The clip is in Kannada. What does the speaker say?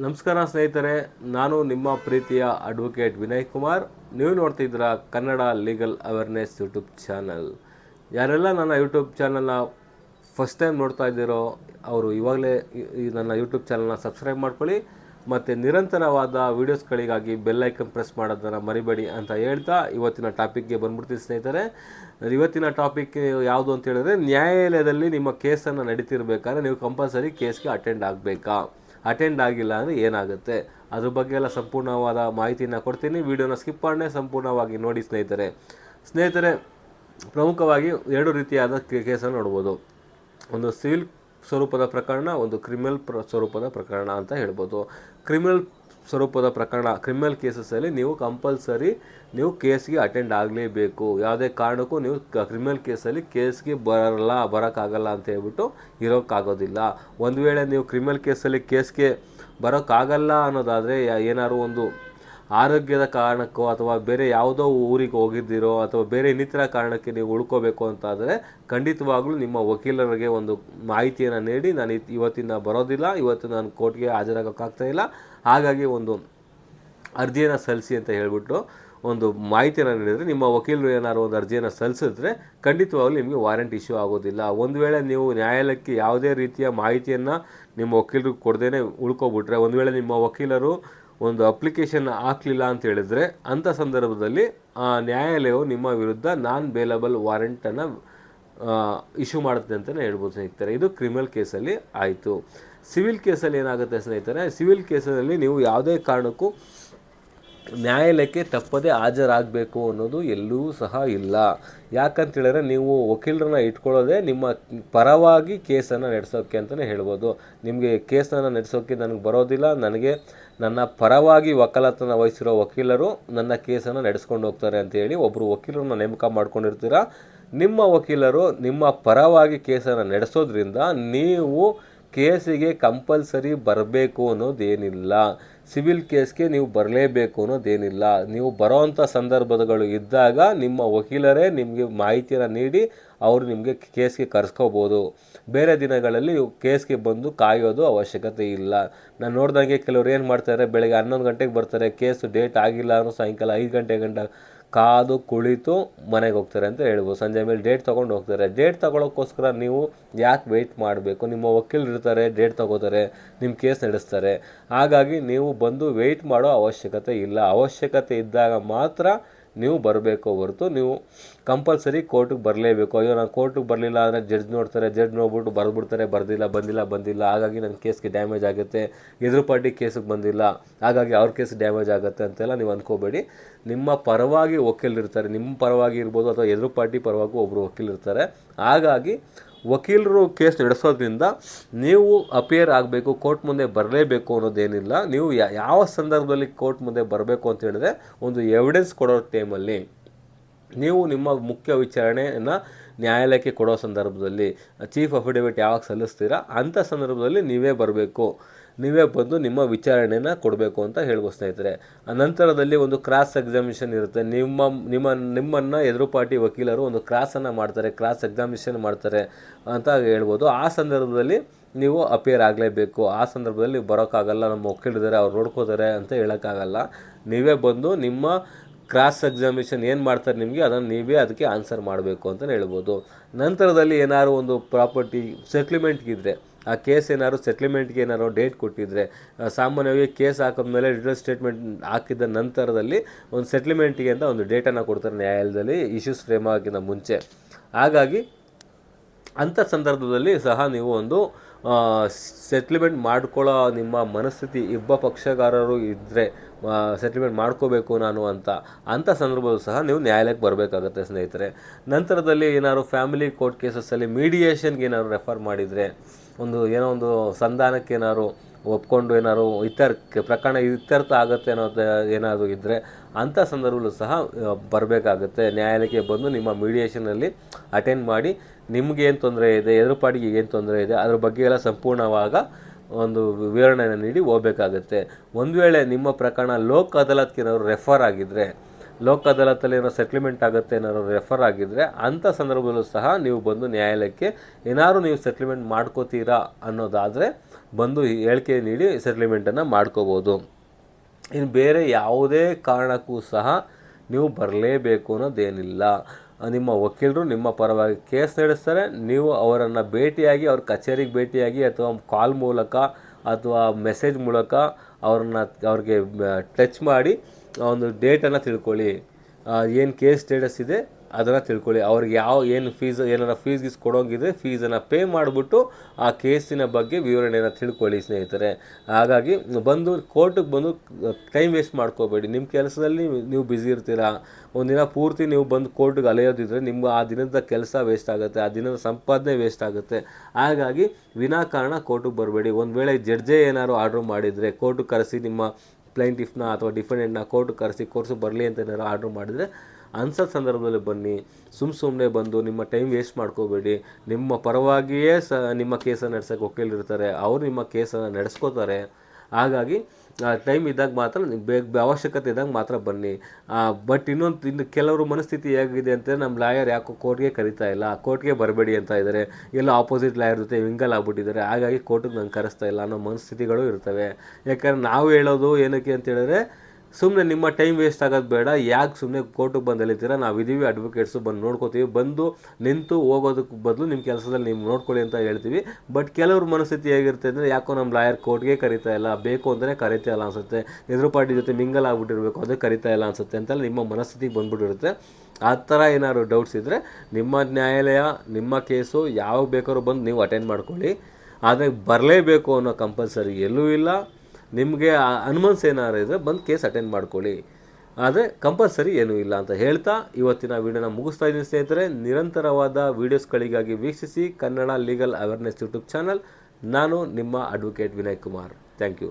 ನಮಸ್ಕಾರ ಸ್ನೇಹಿತರೆ, ನಾನು ನಿಮ್ಮ ಪ್ರೀತಿಯ ಅಡ್ವೊಕೇಟ್ ವಿನಯ್ ಕುಮಾರ್. ನೀವು ನೋಡ್ತಿದ್ದೀರಾ Kannada legal awareness YouTube channel ಯಾರೆಲ್ಲ ನನ್ನ ಯೂಟ್ಯೂಬ್ ಚಾನಲ್ನ ಫಸ್ಟ್ ಟೈಮ್ ನೋಡ್ತಾ ಇದ್ದೀರೋ, ಅವರು ಇವಾಗಲೇ ನನ್ನ ಯೂಟ್ಯೂಬ್ ಚಾನಲ್ನ ಸಬ್ಸ್ಕ್ರೈಬ್ ಮಾಡ್ಕೊಳ್ಳಿ. ಮತ್ತು ನಿರಂತರವಾದ ವೀಡಿಯೋಸ್ಗಳಿಗಾಗಿ ಬೆಲ್ ಐಕನ್ ಪ್ರೆಸ್ ಮಾಡೋದನ್ನು ಮರಿಬೇಡಿ ಅಂತ ಹೇಳ್ತಾ ಇವತ್ತಿನ ಟಾಪಿಕ್ಗೆ ಬಂದ್ಬಿಡ್ತೀನಿ ಸ್ನೇಹಿತರೆ. ಇವತ್ತಿನ ಟಾಪಿಕ್ ಯಾವುದು ಅಂತ ಹೇಳಿದ್ರೆ, ನ್ಯಾಯಾಲಯದಲ್ಲಿ ನಿಮ್ಮ ಕೇಸನ್ನು ನಡೀತಿರ್ಬೇಕಾದ್ರೆ ನೀವು ಕಂಪಲ್ಸರಿ ಕೇಸ್ಗೆ ಅಟೆಂಡ್ ಆಗಬೇಕಾ? ಅಟೆಂಡ್ ಆಗಿಲ್ಲ ಅಂದರೆ ಏನಾಗುತ್ತೆ? ಅದ್ರ ಬಗ್ಗೆ ಎಲ್ಲ ಸಂಪೂರ್ಣವಾದ ಮಾಹಿತಿನ ಕೊಡ್ತೀನಿ. ವಿಡಿಯೋನ ಸ್ಕಿಪ್ ಮಾಡೇ ಸಂಪೂರ್ಣವಾಗಿ ನೋಡಿ ಸ್ನೇಹಿತರೆ. ಸ್ನೇಹಿತರೆ, ಪ್ರಮುಖವಾಗಿ ಎರಡು ರೀತಿಯಾದ ಕೇಸನ್ನು ನೋಡ್ಬೋದು. ಒಂದು ಸಿವಿಲ್ ಸ್ವರೂಪದ ಪ್ರಕರಣ, ಒಂದು ಕ್ರಿಮಿನಲ್ ಸ್ವರೂಪದ ಪ್ರಕರಣ ಅಂತ ಹೇಳ್ಬೋದು. ಕ್ರಿಮಿನಲ್ ಸ್ವರೂಪದ ಪ್ರಕರಣ ಕ್ರಿಮಿನಲ್ ಕೇಸಸಲ್ಲಿ ನೀವು ಕಂಪಲ್ಸರಿ ನೀವು ಕೇಸ್ಗೆ ಅಟೆಂಡ್ ಆಗಲೇಬೇಕು. ಯಾವುದೇ ಕಾರಣಕ್ಕೂ ನೀವು ಕ್ರಿಮಿನಲ್ ಕೇಸಲ್ಲಿ ಕೇಸ್ಗೆ ಬರಲ್ಲ, ಬರೋಕ್ಕಾಗಲ್ಲ ಅಂತ ಹೇಳ್ಬಿಟ್ಟು ಇರೋಕ್ಕಾಗೋದಿಲ್ಲ. ಒಂದು ವೇಳೆ ನೀವು ಕ್ರಿಮಿನಲ್ ಕೇಸಲ್ಲಿ ಕೇಸ್ಗೆ ಬರೋಕ್ಕಾಗಲ್ಲ ಅನ್ನೋದಾದರೆ ಏನಾದ್ರು ಒಂದು ಆರೋಗ್ಯದ ಕಾರಣಕ್ಕೋ ಅಥವಾ ಬೇರೆ ಯಾವುದೋ ಊರಿಗೆ ಹೋಗಿದ್ದೀರೋ ಅಥವಾ ಬೇರೆ ಇನ್ನಿತರ ಕಾರಣಕ್ಕೆ ನೀವು ಉಳ್ಕೋಬೇಕು ಅಂತಾದರೆ ಖಂಡಿತವಾಗ್ಲೂ ನಿಮ್ಮ ವಕೀಲರಿಗೆ ಒಂದು ಮಾಹಿತಿಯನ್ನು ನೀಡಿ. ನಾನು ಇವತ್ತಿನ ಬರೋದಿಲ್ಲ. ಇವತ್ತು ನಾನು ಕೋರ್ಟ್ಗೆ ಹಾಜರಾಗೋಕ್ಕಾಗ್ತಾ ಇಲ್ಲ. ಹಾಗಾಗಿ ಒಂದು ಅರ್ಜಿಯನ್ನು ಸಲ್ಲಿಸಿ ಅಂತ ಹೇಳಿಬಿಟ್ಟು ಒಂದು ಮಾಹಿತಿಯನ್ನು ನೀಡಿದರೆ ನಿಮ್ಮ ವಕೀಲರು ಏನಾದ್ರು ಒಂದು ಅರ್ಜಿಯನ್ನು ಸಲ್ಲಿಸಿದ್ರೆ ಖಂಡಿತವಾಗ್ಲೂ ನಿಮಗೆ ವಾರೆಂಟ್ ಇಶ್ಯೂ ಆಗೋದಿಲ್ಲ. ಒಂದು ವೇಳೆ ನೀವು ನ್ಯಾಯಾಲಯಕ್ಕೆ ಯಾವುದೇ ರೀತಿಯ ಮಾಹಿತಿಯನ್ನು ನಿಮ್ಮ ವಕೀಲರಿಗೆ ಕೊಡದೇ ಉಳ್ಕೊಬಿಟ್ರೆ, ಒಂದು ವೇಳೆ ನಿಮ್ಮ ವಕೀಲರು ಒಂದು ಅಪ್ಲಿಕೇಶನ್ ಹಾಕಲಿಲ್ಲ ಅಂತ ಹೇಳಿದ್ರೆ ಅಂಥ ಸಂದರ್ಭದಲ್ಲಿ ಆ ನ್ಯಾಯಾಲಯವು ನಿಮ್ಮ ವಿರುದ್ಧ ನಾನ್ ಬೇಲಬಲ್ ವಾರೆಂಟನ್ನು ಇಶ್ಯೂ ಮಾಡುತ್ತೆ ಅಂತಲೇ ಹೇಳ್ಬೋದು ಸ್ನೇಹಿತರೆ. ಇದು ಕ್ರಿಮಿನಲ್ ಕೇಸಲ್ಲಿ ಆಯಿತು. ಸಿವಿಲ್ ಕೇಸಲ್ಲಿ ಏನಾಗುತ್ತೆ ಸ್ನೇಹಿತರೆ? ಸಿವಿಲ್ ಕೇಸಲ್ಲಿ ನೀವು ಯಾವುದೇ ಕಾರಣಕ್ಕೂ ನ್ಯಾಯಾಲಯಕ್ಕೆ ತಪ್ಪದೇ ಹಾಜರಾಗಬೇಕು ಅನ್ನೋದು ಎಲ್ಲೂ ಸಹ ಇಲ್ಲ. ಯಾಕಂತ ಹೇಳಿದ್ರೆ ನೀವು ವಕೀಲರನ್ನ ಇಟ್ಕೊಳ್ಳೋದೇ ನಿಮ್ಮ ಪರವಾಗಿ ಕೇಸನ್ನು ನಡೆಸೋಕ್ಕೆ ಅಂತಲೇ ಹೇಳ್ಬೋದು. ನಿಮಗೆ ಕೇಸನ್ನು ನಡೆಸೋಕ್ಕೆ ನನಗೆ ಬರೋದಿಲ್ಲ. ನನಗೆ ನನ್ನ ಪರವಾಗಿ ವಕಾಲತನ ವಹಿಸಿರೋ ವಕೀಲರು ನನ್ನ ಕೇಸನ್ನು ನಡೆಸ್ಕೊಂಡು ಹೋಗ್ತಾರೆ ಅಂತೇಳಿ ಒಬ್ಬರು ವಕೀಲರನ್ನ ನೇಮಕ ಮಾಡ್ಕೊಂಡಿರ್ತೀರ? ನಿಮ್ಮ ವಕೀಲರು ನಿಮ್ಮ ಪರವಾಗಿ ಕೇಸನ್ನು ನಡೆಸೋದ್ರಿಂದ ನೀವು ಕೇಸಿಗೆ ಕಂಪಲ್ಸರಿ ಬರಬೇಕು ಅನ್ನೋದೇನಿಲ್ಲ. ಸಿವಿಲ್ ಕೇಸ್ಗೆ ನೀವು ಬರಲೇಬೇಕು ಅನ್ನೋದೇನಿಲ್ಲ. ನೀವು ಬರೋವಂಥ ಸಂದರ್ಭಗಳು ಇದ್ದಾಗ ನಿಮ್ಮ ವಕೀಲರೇ ನಿಮಗೆ ಮಾಹಿತಿಯನ್ನು ನೀಡಿ ಅವರು ನಿಮಗೆ ಕೇಸ್ಗೆ ಕರೆಸ್ಕೋಬೋದು. ಬೇರೆ ದಿನಗಳಲ್ಲಿ ನೀವು ಕೇಸ್ಗೆ ಬಂದು ಕಾಯೋದು ಅವಶ್ಯಕತೆ ಇಲ್ಲ. ನಾನು ನೋಡ್ದಂಗೆ ಕೆಲವ್ರು ಏನು ಮಾಡ್ತಾರೆ, ಬೆಳಗ್ಗೆ ಹನ್ನೊಂದು ಗಂಟೆಗೆ ಬರ್ತಾರೆ, ಕೇಸು ಡೇಟ್ ಆಗಿಲ್ಲ ಅನ್ನೋ ಸಾಯಂಕಾಲ ಐದು ಗಂಟೆ ಗಂಟ ಕಾದು ಕುಳಿತು ಮನೆಗೆ ಹೋಗ್ತಾರೆ ಅಂತ ಹೇಳ್ಬೋದು. ಸಂಜೆ ಮೇಲೆ ಡೇಟ್ ತೊಗೊಂಡು ಹೋಗ್ತಾರೆ. ಡೇಟ್ ತೊಗೊಳಕ್ಕೋಸ್ಕರ ನೀವು ಯಾಕೆ ವೆಯ್ಟ್ ಮಾಡಬೇಕು? ನಿಮ್ಮ ವಕೀಲರು ಇರ್ತಾರೆ ಡೇಟ್ ತೊಗೋತಾರೆ ನಿಮ್ಮ ಕೇಸ್ ನಡೆಸ್ತಾರೆ. ಹಾಗಾಗಿ ನೀವು ಬಂದು ವೆಯ್ಟ್ ಮಾಡೋ ಅವಶ್ಯಕತೆ ಇಲ್ಲ. ಅವಶ್ಯಕತೆ ಇದ್ದಾಗ ಮಾತ್ರ ನೀವು ಬರಬೇಕು ಹೊರತು ನೀವು ಕಂಪಲ್ಸರಿ ಕೋರ್ಟಿಗೆ ಬರಲೇಬೇಕು. ಅಯ್ಯೋ, ನಾನು ಕೋರ್ಟಿಗೆ ಬರಲಿಲ್ಲ ಅಂದರೆ ಜಡ್ಜ್ ನೋಡ್ತಾರೆ, ಜಡ್ಜ್ ನೋಡ್ಬಿಟ್ಟು ಬರೆದ್ಬಿಡ್ತಾರೆ, ಬರ್ದಿಲ್ಲ, ಬಂದಿಲ್ಲ ಬಂದಿಲ್ಲ. ಹಾಗಾಗಿ ನನ್ನ ಕೇಸ್ಗೆ ಡ್ಯಾಮೇಜ್ ಆಗುತ್ತೆ. ಎದುರು ಪಾರ್ಟಿ ಕೇಸಿಗೆ ಬಂದಿಲ್ಲ. ಹಾಗಾಗಿ ಅವ್ರ ಕೇಸ್ ಡ್ಯಾಮೇಜ್ ಆಗುತ್ತೆ ಅಂತೆಲ್ಲ ನೀವು ಅಂದ್ಕೋಬೇಡಿ ನಿಮ್ಮ ಪರವಾಗಿ ವಕೀಲರು ಇರ್ತಾರೆ. ನಿಮ್ಮ ಪರವಾಗಿ ಇರ್ಬೋದು ಅಥವಾ ಎದುರು ಪಾರ್ಟಿ ಪರವಾಗಿ ಒಬ್ಬರು ವಕೀಲರು ಇರ್ತಾರೆ. ಹಾಗಾಗಿ ವಕೀಲರು ಕೇಸ್ ನಡೆಸೋದ್ರಿಂದ ನೀವು ಅಪಿಯರ್ ಆಗಬೇಕು, ಕೋರ್ಟ್ ಮುಂದೆ ಬರಲೇಬೇಕು ಅನ್ನೋದೇನಿಲ್ಲ. ನೀವು ಯಾವ ಸಂದರ್ಭದಲ್ಲಿ ಕೋರ್ಟ್ ಮುಂದೆ ಬರಬೇಕು ಅಂತ ಹೇಳಿದ್ರೆ ಒಂದು ಎವಿಡೆನ್ಸ್ ಕೊಡೋ ಟೈಮಲ್ಲಿ ನೀವು ನಿಮ್ಮ ಮುಖ್ಯ ವಿಚಾರಣೆಯನ್ನು ನ್ಯಾಯಾಲಯಕ್ಕೆ ಕೊಡೋ ಸಂದರ್ಭದಲ್ಲಿ ಚೀಫ್ ಅಫಿಡವಿಟ್ ಯಾವಾಗ ಸಲ್ಲಿಸ್ತೀರಾ ಅಂಥ ಸಂದರ್ಭದಲ್ಲಿ ನೀವೇ ಬರಬೇಕು. ನೀವೇ ಬಂದು ನಿಮ್ಮ ವಿಚಾರಣೆನ ಕೊಡಬೇಕು ಅಂತ ಹೇಳ್ಬೋದು ಸ್ನೇಹಿತರೆ. ನಂತರದಲ್ಲಿ ಒಂದು ಕ್ರಾಸ್ ಎಕ್ಸಾಮಿನೇಷನ್ ಇರುತ್ತೆ. ನಿಮ್ಮ ನಿಮ್ಮ, ನಿಮ್ಮನ್ನು ಎದುರು ಪಾರ್ಟಿ ವಕೀಲರು ಒಂದು ಕ್ರಾಸನ್ನು ಮಾಡ್ತಾರೆ ಕ್ರಾಸ್ ಎಕ್ಸಾಮಿನೇಷನ್ ಮಾಡ್ತಾರೆ ಅಂತ ಹೇಳ್ಬೋದು. ಆ ಸಂದರ್ಭದಲ್ಲಿ ನೀವು ಅಪಿಯರ್ ಆಗಲೇಬೇಕು. ಆ ಸಂದರ್ಭದಲ್ಲಿ ನೀವು ಬರೋಕ್ಕಾಗಲ್ಲ, ನಮ್ಮ ವಕೀಲಿದ್ದಾರೆ ಅವ್ರು ನೋಡ್ಕೋತಾರೆ ಅಂತ ಹೇಳೋಕ್ಕಾಗಲ್ಲ. ನೀವೇ ಬಂದು ನಿಮ್ಮ ಕ್ರಾಸ್ ಎಕ್ಸಾಮಿನೇಷನ್ ಏನು ಮಾಡ್ತಾರೆ ನಿಮಗೆ, ಅದನ್ನು ನೀವೇ ಅದಕ್ಕೆ ಆನ್ಸರ್ ಮಾಡಬೇಕು ಅಂತಲೇ ಹೇಳ್ಬೋದು. ನಂತರದಲ್ಲಿ ಏನಾದ್ರು ಒಂದು ಪ್ರಾಪರ್ಟಿ ಸೆಟ್ಲ್ಮೆಂಟ್ಗಿದ್ರೆ ಆ ಕೇಸ್ ಏನಾದ್ರು ಸೆಟ್ಲ್ಮೆಂಟ್ಗೆ ಏನಾದ್ರು ಡೇಟ್ ಕೊಟ್ಟಿದ್ರೆ ಸಾಮಾನ್ಯವಾಗಿ ಕೇಸ್ ಹಾಕಿದ್ಮೇಲೆ ರಿಟರ್ನ್ ಸ್ಟೇಟ್ಮೆಂಟ್ ಹಾಕಿದ ನಂತರದಲ್ಲಿ ಒಂದು ಸೆಟ್ಲ್ಮೆಂಟ್ಗೆ ಅಂತ ಒಂದು ಡೇಟನ್ನು ಕೊಡ್ತಾರೆ ನ್ಯಾಯಾಲಯದಲ್ಲಿ ಇಶ್ಯೂಸ್ ಫ್ರೇಮ್ ಆಗಿನ ಮುಂಚೆ. ಹಾಗಾಗಿ ಅಂಥ ಸಂದರ್ಭದಲ್ಲಿ ಸಹ ನೀವು ಒಂದು ಸೆಟ್ಲ್ಮೆಂಟ್ ಮಾಡ್ಕೊಳ್ಳೋ ನಿಮ್ಮ ಮನಸ್ಥಿತಿ, ಇಬ್ಬ ಪಕ್ಷಗಾರರು ಇದ್ದರೆ ಸೆಟ್ಲ್ಮೆಂಟ್ ಮಾಡ್ಕೋಬೇಕು ನಾನು ಅಂತ ಅಂಥ ಸಂದರ್ಭದಲ್ಲೂ ಸಹ ನೀವು ನ್ಯಾಯಾಲಯಕ್ಕೆ ಬರಬೇಕಾಗತ್ತೆ ಸ್ನೇಹಿತರೆ. ನಂತರದಲ್ಲಿ ಏನಾದ್ರು ಫ್ಯಾಮಿಲಿ ಕೋರ್ಟ್ ಕೇಸಸ್ಸಲ್ಲಿ ಮೀಡಿಯೇಷನ್ಗೆ ಏನಾದ್ರು ರೆಫರ್ ಮಾಡಿದರೆ ಒಂದು ಏನೋ ಒಂದು ಸಂಧಾನಕ್ಕೆ ಏನಾದ್ರು ಒಪ್ಕೊಂಡು ಏನಾದ್ರು ಇತರ ಪ್ರಕರಣ ಇತ್ಯರ್ಥ ಆಗುತ್ತೆ ಅನ್ನೋದು ಏನಾದರೂ ಇದ್ದರೆ ಅಂಥ ಸಂದರ್ಭಗಳು ಸಹ ಬರಬೇಕಾಗುತ್ತೆ. ನ್ಯಾಯಾಲಯಕ್ಕೆ ಬಂದು ನಿಮ್ಮ ಮೀಡಿಯೇಷನಲ್ಲಿ ಅಟೆಂಡ್ ಮಾಡಿ ನಿಮಗೇನು ತೊಂದರೆ ಇದೆ ಎದುರುಪಾಡಿಗೆ ಏನು ತೊಂದರೆ ಇದೆ, ಅದ್ರ ಬಗ್ಗೆ ಎಲ್ಲ ಸಂಪೂರ್ಣವಾಗ ಒಂದು ವಿವರಣೆಯನ್ನು ನೀಡಿ ಹೋಗಬೇಕಾಗುತ್ತೆ. ಒಂದು ವೇಳೆ ನಿಮ್ಮ ಪ್ರಕರಣ ಲೋಕ್ ಅದಾಲತ್ಗೆ ಏನಾದ್ರು ರೆಫರ್ ಆಗಿದ್ದರೆ ಲೋಕ್ ಅದಾಲತಲ್ಲಿ ಏನೋ ಸೆಟ್ಲ್ಮೆಂಟ್ ಆಗುತ್ತೆ ಏನಾದ್ರು ರೆಫರ್ ಆಗಿದ್ದರೆ ಅಂಥ ಸಂದರ್ಭದಲ್ಲೂ ಸಹ ನೀವು ಬಂದು ನ್ಯಾಯಾಲಯಕ್ಕೆ ಏನಾದ್ರು ನೀವು ಸೆಟ್ಲ್ಮೆಂಟ್ ಮಾಡ್ಕೋತೀರಾ ಅನ್ನೋದಾದರೆ ಬಂದು ಹೇಳಿಕೆ ನೀಡಿ ಸೆಟ್ಲ್ಮೆಂಟನ್ನು ಮಾಡ್ಕೋಬೋದು. ಇನ್ನು ಬೇರೆ ಯಾವುದೇ ಕಾರಣಕ್ಕೂ ಸಹ ನೀವು ಬರಲೇಬೇಕು ಅನ್ನೋದೇನಿಲ್ಲ. ನಿಮ್ಮ ವಕೀಲರು ನಿಮ್ಮ ಪರವಾಗಿ ಕೇಸ್ ನಡೆಸ್ತಾರೆ, ನೀವು ಅವರನ್ನು ಭೇಟಿಯಾಗಿ, ಅವ್ರ ಕಚೇರಿಗೆ ಭೇಟಿಯಾಗಿ ಅಥವಾ ಕಾಲ್ ಮೂಲಕ ಅಥವಾ ಮೆಸೇಜ್ ಮೂಲಕ ಅವ್ರನ್ನ ಅವ್ರಿಗೆ ಟಚ್ ಮಾಡಿ ಒಂದು ಡೇಟನ್ನು ತಿಳ್ಕೊಳ್ಳಿ. ಏನು ಕೇಸ್ ಸ್ಟೇಟಸ್ ಇದೆ, ಅದನ್ನು ತಿಳ್ಕೊಳ್ಳಿ. ಅವ್ರಿಗೆ ಯಾವ, ಏನು ಫೀಸ್ ಏನಾರ ಫೀಸ್ ಗೀಸ್ ಕೊಡೋಂಗಿದ್ರೆ ಫೀಸನ್ನು ಪೇ ಮಾಡಿಬಿಟ್ಟು ಆ ಕೇಸಿನ ಬಗ್ಗೆ ವಿವರಣೆಯನ್ನು ತಿಳ್ಕೊಳ್ಳಿ ಸ್ನೇಹಿತರೆ. ಹಾಗಾಗಿ ಬಂದು ಕೋರ್ಟಿಗೆ ಬಂದು ಟೈಮ್ ವೇಸ್ಟ್ ಮಾಡ್ಕೋಬೇಡಿ. ನಿಮ್ಮ ಕೆಲಸದಲ್ಲಿ ನೀವು ಬ್ಯುಸಿ ಇರ್ತೀರಾ ಒಂದಿನ ಪೂರ್ತಿ ನೀವು ಬಂದು ಕೋರ್ಟಿಗೆ ಅಲೆಯೋದಿದ್ರೆ ನಿಮ್ಗೆ ಆ ದಿನದ ಕೆಲಸ ವೇಸ್ಟ್ ಆಗುತ್ತೆ, ಆ ದಿನದ ಸಂಪಾದನೆ ವೇಸ್ಟ್ ಆಗುತ್ತೆ. ಹಾಗಾಗಿ ವಿನಾಕಾರಣ ಕೋರ್ಟಿಗೆ ಬರಬೇಡಿ. ಒಂದು ವೇಳೆ ಜಡ್ಜೆ ಏನಾದ್ರು ಆರ್ಡ್ರ್ ಮಾಡಿದರೆ ಕೋರ್ಟಿಗೆ ಕರೆಸಿ ನಿಮ್ಮ ಪ್ಲೈಂಟಿಫ್ನ ಅಥವಾ ಡಿಫೆಂಡೆಂಟ್ನ ಕೋರ್ಟ್ ಕರೆಸಿ ಕೋರ್ಸು ಬರಲಿ ಅಂತ ಏನಾದ್ರು ಆರ್ಡ್ರ್ ಮಾಡಿದರೆ ಅಂಥ ಸಂದರ್ಭದಲ್ಲಿ ಬನ್ನಿ. ಸುಮ್ಮ ಸುಮ್ಮನೆ ಬಂದು ನಿಮ್ಮ ಟೈಮ್ ವೇಸ್ಟ್ ಮಾಡ್ಕೋಬೇಡಿ. ನಿಮ್ಮ ಪರವಾಗಿಯೇ ಸ, ನಿಮ್ಮ ಕೇಸನ್ನು ನಡೆಸೋಕೆ ವಕೀಲರಿರ್ತಾರೆ ಅವರು ನಿಮ್ಮ ಕೇಸನ್ನು ನಡೆಸ್ಕೋತಾರೆ. ಹಾಗಾಗಿ ಟೈಮ್ ಇದ್ದಾಗ ಮಾತ್ರ ಬೇಗ ಅವಶ್ಯಕತೆ ಇದ್ದಾಗ ಮಾತ್ರ ಬನ್ನಿ. ಬಟ್ ಇನ್ನೊಂದು, ಇನ್ನು ಕೆಲವರು ಮನಸ್ಥಿತಿ ಹೇಗಿದೆ ಅಂತ ನಮ್ಮ ಲಾಯರ್ ಯಾಕೋ ಕೋರ್ಟ್ಗೆ ಕರಿತಾ ಇಲ್ಲ. ಕೋರ್ಟ್ಗೆ ಬರಬೇಡಿ ಅಂತ ಇದ್ದಾರೆ ಎಲ್ಲ ಆಪೋಸಿಟ್ ಲಾಯರ್ ಜೊತೆ ವಿಂಗಲ್ ಆಗ್ಬಿಟ್ಟಿದ್ದಾರೆ ಹಾಗಾಗಿ ಕೋರ್ಟಿಗೆ ನಂಗೆ ಕರೆಸ್ತಾ ಇಲ್ಲ ಅನ್ನೋ ಮನಸ್ಥಿತಿಗಳು ಇರ್ತವೆ. ಯಾಕಂದ್ರೆ ನಾವು ಹೇಳೋದು ಏನಕ್ಕೆ ಅಂತ ಹೇಳಿದ್ರೆ ಸುಮ್ಮನೆ ನಿಮ್ಮ ಟೈಮ್ ವೇಸ್ಟ್ ಆಗೋದು ಬೇಡ. ಯಾಕೆ ಸುಮ್ಮನೆ ಕೋರ್ಟಿಗೆ ಬಂದು ಎಳಿತೀರ? ನಾವು ಇದೀವಿ ಅಡ್ವೊಕೇಟ್ಸು ಬಂದು ನೋಡ್ಕೋತೀವಿ. ಬಂದು ನಿಂತು ಹೋಗೋದಕ್ಕೆ ಬದಲು ನಿಮ್ಮ ಕೆಲಸದಲ್ಲಿ ನೀವು ನೋಡ್ಕೊಳ್ಳಿ ಅಂತ ಹೇಳ್ತೀವಿ. ಬಟ್ ಕೆಲವ್ರ ಮನಸ್ಥಿತಿ ಹೇಗಿರುತ್ತೆ ಅಂದರೆ, ಯಾಕೋ ನಮ್ಮ ಲಾಯರ್ ಕೋರ್ಟ್ಗೆ ಕರಿತಾ ಇಲ್ಲ. ಬೇಕು ಅಂದರೆ ಕರಿತಾ ಇಲ್ಲ ಅನ್ಸುತ್ತೆ. ಎದುರು ಪಾರ್ಟಿ ಜೊತೆ ಮಿಂಗಲ್ ಆಗಿಬಿಟ್ಟಿರಬೇಕು ಅದೇ ಕರಿತಾ ಇಲ್ಲ ಅನ್ಸುತ್ತೆ ಅಂತೆಲ್ಲ ನಿಮ್ಮ ಮನಸ್ಥಿತಿಗೆ ಬಂದ್ಬಿಟ್ಟಿರುತ್ತೆ. ಆ ಥರ ಏನಾದ್ರು ಡೌಟ್ಸ್ ಇದ್ದರೆ ನಿಮ್ಮ ನ್ಯಾಯಾಲಯ, ನಿಮ್ಮ ಕೇಸು, ಯಾವಾಗ ಬೇಕಾದ್ರೂ ಬಂದು ನೀವು ಅಟೆಂಡ್ ಮಾಡ್ಕೊಳ್ಳಿ. ಆದರೆ ಬರಲೇಬೇಕು ಅನ್ನೋ ಕಂಪಲ್ಸರಿ ಎಲ್ಲೂ ಇಲ್ಲ. ನಿಮಗೆ ಅನುಮಾನ್ಸ್ ಏನಾರು ಇದ್ದರೆ ಬಂದು ಕೇಸ್ ಅಟೆಂಡ್ ಮಾಡ್ಕೊಳ್ಳಿ. ಆದರೆ ಕಂಪಲ್ಸರಿ ಏನೂ ಇಲ್ಲ ಅಂತ ಹೇಳ್ತಾ ಇವತ್ತಿನ ವೀಡಿಯೋನ ಮುಗಿಸ್ತಾ ಇದ್ದೀನಿ ಸ್ನೇಹಿತರೆ. ನಿರಂತರವಾದ ವೀಡಿಯೋಸ್ಗಳಿಗಾಗಿ ವೀಕ್ಷಿಸಿ Kannada legal awareness YouTube channel. ನಾನು ನಿಮ್ಮ advocate Vinay Kumar. Thank you.